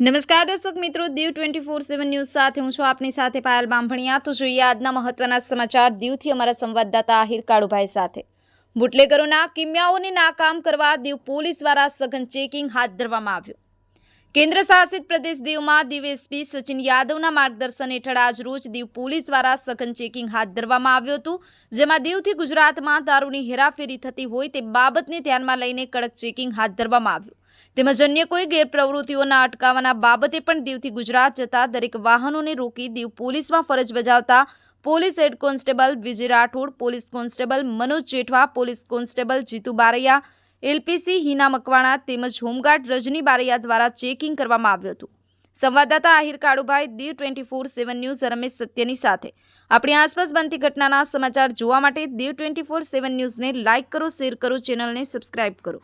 નમસ્કાર દર્શક મિત્રો, Diu twenty four seven news સાથે હું છું આપની સાથે પાયલ બાંભણિયા. તો જોઈએ આજના મહત્વના સમાચાર દીવથી અમારા સંવાદદાતા આહિર કાળુભાઈ સાથે. બુટલેગરોના કિમિયાઓને નાકામ કરવા દીવ પોલીસ દ્વારા સઘન ચેકિંગ હાથ ધરવામાં આવ્યું. કેન્દ્ર શાસિત પ્રદેશ દીવમાં દીવ એસપી સચિન યાદવના માર્ગદર્શન હેઠળ આજ રોજ દીવ પોલીસ દ્વારા સઘન ચેકિંગ હાથ ધરવામાં આવ્યું હતું, જેમાં દીવથી ગુજરાતમાં દારૂની હેરાફેરી થતી હોય તે બાબતને ધ્યાનમાં લઈને કડક ચેકિંગ હાથ ધરવામાં આવ્યું. તેમજ અન્ય કોઈ ગેરપ્રવૃત્તિઓના અટકાવવાના બાબતે પણ દીવથી ગુજરાત જતા દરેક વાહનોને રોકી દીવ પોલીસમાં ફરજ બજાવતા police head constable Vijay Rathod, police constable Manoj Jethwa, police constable Jitu Baraiya, LPC Hina Makwana તેમજ હોમગાર્ડ રજની બારૈયા દ્વારા ચેકિંગ કરવામાં આવ્યું હતું. સંવાદદાતા Ahir Kalubhai Diu twenty four seven news, Ramesh સત્યની સાથે. આપણી આસપાસ બનતી ઘટનાના સમાચાર જોવા માટે દીવ ટ્વેન્ટી ફોર સેવન ન્યૂઝને લાઇક કરો, શેર કરો, ચેનલને સબસ્ક્રાઇબ કરો.